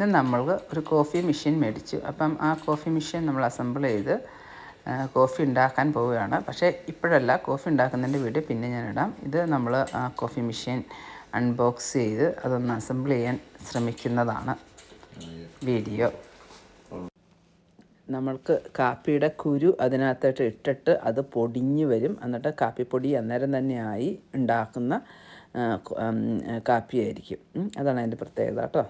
ഇന്ന് നമ്മൾ ഒരു കോഫി മെഷീൻ മേടിച്ചു. അപ്പം ആ കോഫി മെഷീൻ നമ്മൾ അസംബിൾ ചെയ്ത് കോഫി ഉണ്ടാക്കാൻ പോവുകയാണ്. പക്ഷേ ഇപ്പോഴല്ല കോഫി ഉണ്ടാക്കുന്നതിന്റെ വീഡിയോ പിന്നെ ഞാൻ ഇടാം. ഇത് നമ്മൾ കോഫി മെഷീൻ അൺബോക്സ് ചെയ്ത് അതൊന്ന് അസംബിൾ ചെയ്യാൻ ശ്രമിക്കുന്നതാണ് വീഡിയോ. നമ്മൾക്ക് കാപ്പിയുടെ കുരു അതിനകത്തോട്ട് ഇട്ടിട്ട് അത് പൊടിഞ്ഞു വരും. എന്നിട്ട് കാപ്പിപ്പൊടി അന്നേരം തന്നെ ആയി ഉണ്ടാക്കുന്ന കാപ്പിയായിരിക്കും. അതാണ് അതിന്റെ പ്രത്യേകത കേട്ടോ.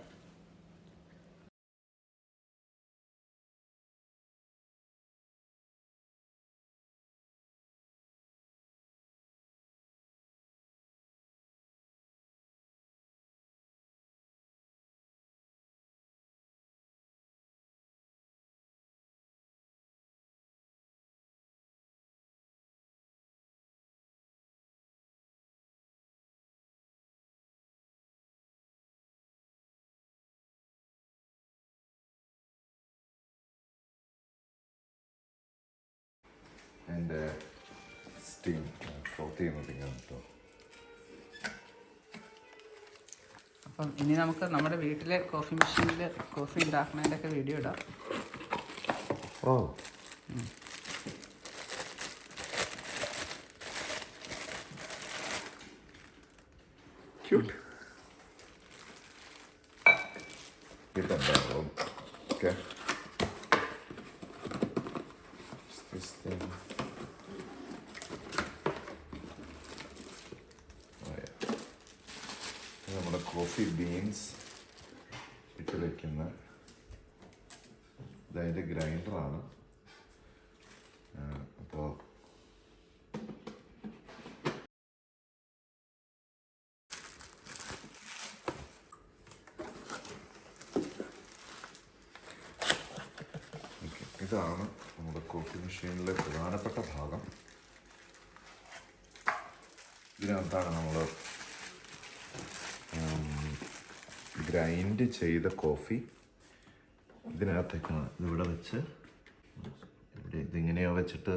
എന്റെ സ്റ്റീം ഫ്ലോട്ട് ചെയ്യുന്നതിങ്ങനെ കേട്ടോ അപ്പം ഇനി നമുക്ക് നമ്മുടെ വീട്ടിലെ കോഫി മെഷീനിൽ കോഫി ഉണ്ടാക്കുന്നതിന്റെ ഒക്കെ വീഡിയോ ഇടാം. ഓ. Cute Just okay This thing. നമ്മുടെ കോഫി ബീൻസ് ഇട്ട് വെക്കുന്ന ഇതതിന്റെ ഗ്രൈൻഡറാണ് അപ്പോൾ ഇതാണ് നമ്മുടെ കോഫി മെഷീനിലെ പ്രധാനപ്പെട്ട ഭാഗം. ഇതിനകത്താണ് നമ്മൾ ഗ്രൈൻഡ് ചെയ്ത കോഫി ഇതിനകത്തേക്കാണ് ഇവിടെ വെച്ച്. ഇവിടെ ഇതിങ്ങനെയോ വെച്ചിട്ട്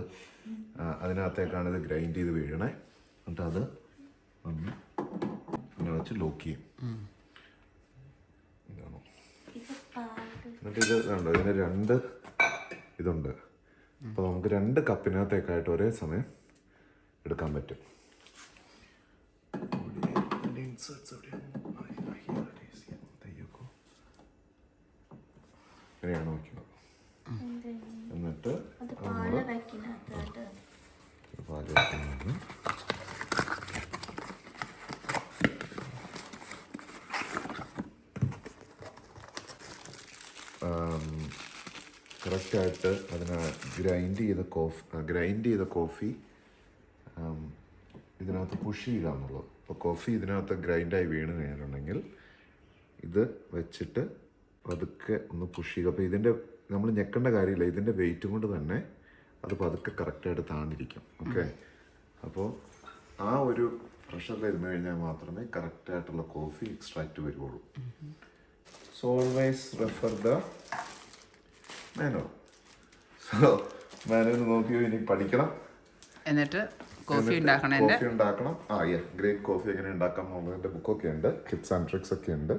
അതിനകത്തേക്കാണ് ഇത് ഗ്രൈൻഡ് ചെയ്ത് വീഴണേ. എന്നിട്ട് അത് ഒന്ന് ഇങ്ങനെ വെച്ച് ലോക്ക് ചെയ്യും. ഇതാണോ? എന്നിട്ട് ഇത് കണ്ടോ ഇതിന് രണ്ട് ഇതുണ്ട്. അപ്പോൾ നമുക്ക് രണ്ട് കപ്പിനകത്തേക്കായിട്ട് ഒരേ സമയം എടുക്കാൻ പറ്റും. ഇങ്ങനെയാണ് വയ്ക്കുന്നത് എന്നിട്ട് പാൽ വെക്കുന്നത് കറക്റ്റായിട്ട് അതിനെ ഗ്രൈൻഡ് ചെയ്ത കോഫി ഗ്രൈൻഡ് ചെയ്ത കോഫി ഇതിനകത്ത് പുഷ് ചെയ്യുക എന്നുള്ളത് അപ്പോൾ കോഫി ഇതിനകത്ത് ഗ്രൈൻഡായി വീണ് കഴിഞ്ഞിട്ടുണ്ടെങ്കിൽ ഇത് വെച്ചിട്ട് പതുക്കെ ഒന്ന് പുഷ് ചെയ്യുക. അപ്പോൾ ഇതിന്റെ നമ്മൾ ഞെക്കേണ്ട കാര്യമില്ല. ഇതിന്റെ വെയിറ്റും കൊണ്ട് തന്നെ അത് പതുക്കെ കറക്റ്റായിട്ട് താണ്ടിരിക്കും. ഓക്കെ അപ്പോൾ ആ ഒരു പ്രഷറിൽ ഇരുന്ന് കഴിഞ്ഞാൽ മാത്രമേ കറക്റ്റായിട്ടുള്ള coffee extract വരുവുള്ളൂ. So always refer the manual so manual നോക്കിയോ? ഇനി പഠിക്കണം. എന്നിട്ട് കോഫി എന്നിട്ട് കോഫി ഉണ്ടാക്കണം. ആ യെ ഗ്രേറ്റ് കോഫി എങ്ങനെ ഉണ്ടാക്കാം എന്നുള്ളതിന്റെ ബുക്കൊക്കെ ഉണ്ട്. ടിപ്സ് ആൻഡ് ട്രിക്സ് ഒക്കെ ഉണ്ട്.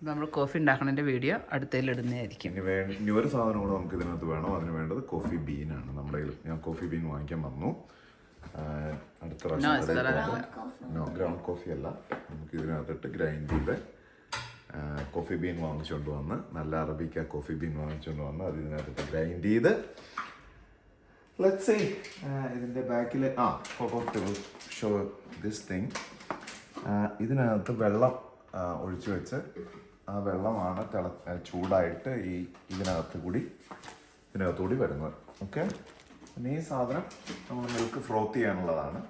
നമ്മൾ കോഫി ഉണ്ടാക്കണതിന്റെ വീഡിയോ അടുത്തതിൽ ഇടുന്നതായിരിക്കും. ഇനി വേ ഇനി ഒരു സാധനം കൂടെ നമുക്ക് ഇതിനകത്ത് വേണം. അതിന് വേണ്ടത് കോഫി ബീനാണ് നമ്മുടെ കയ്യിൽ ഞാൻ കോഫി ബീൻ വാങ്ങിക്കാൻ വന്നു. അടുത്ത പ്രാവശ്യം കടയിൽ പോകുമ്പോൾ നോ ഗ്രൗണ്ട് കോഫി അല്ല. നമുക്ക് ഇതിനകത്തിട്ട് ഗ്രൈൻഡ് ചെയ്ത് ആ, കോഫി ബീൻ വാങ്ങിച്ചുകൊണ്ട് വന്ന് നല്ല അറബിക്ക കോഫി ബീൻ വാങ്ങിച്ചുകൊണ്ട് വന്ന് അത് ഇതിനകത്തിട്ട് ഗ്രൈൻഡ് ചെയ്ത് ലെറ്റ്സ് സേ ഇതിന്റെ ബാക്കിൽ ആ ഫോട്ടോ ഷോ ദിസ് തിങ് ഇതിനകത്ത് വെള്ളം ഒഴിച്ചു വെച്ച് ആ വെള്ളമാണ് തിള ചൂടായിട്ട് ഈ ഇതിനകത്ത് കൂടി ഇതിനകത്ത് കൂടി വരുന്നത്. ഓക്കെ പിന്നെ ഈ സാധനം നമ്മൾ മിൽക്ക് ഫ്രോത്ത് ചെയ്യാനുള്ളതാണ്.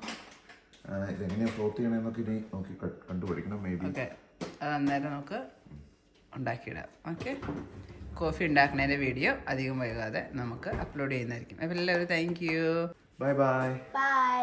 ഇതെങ്ങനെയാണ് ഫ്രോത്ത് ചെയ്യണമെന്നൊക്കെ ഇനി നോക്കി കണ്ടുപിടിക്കണം മേ ബി അത് അന്നേരം നമുക്ക് ഉണ്ടാക്കിയിടാം. ഓക്കെ കോഫി ഉണ്ടാക്കുന്നതിന്റെ വീഡിയോ അധികം വൈകാതെ നമുക്ക് അപ്ലോഡ് ചെയ്യുന്നതായിരിക്കും. അപ്പോൾ എല്ലാവരും thank you bye bye bye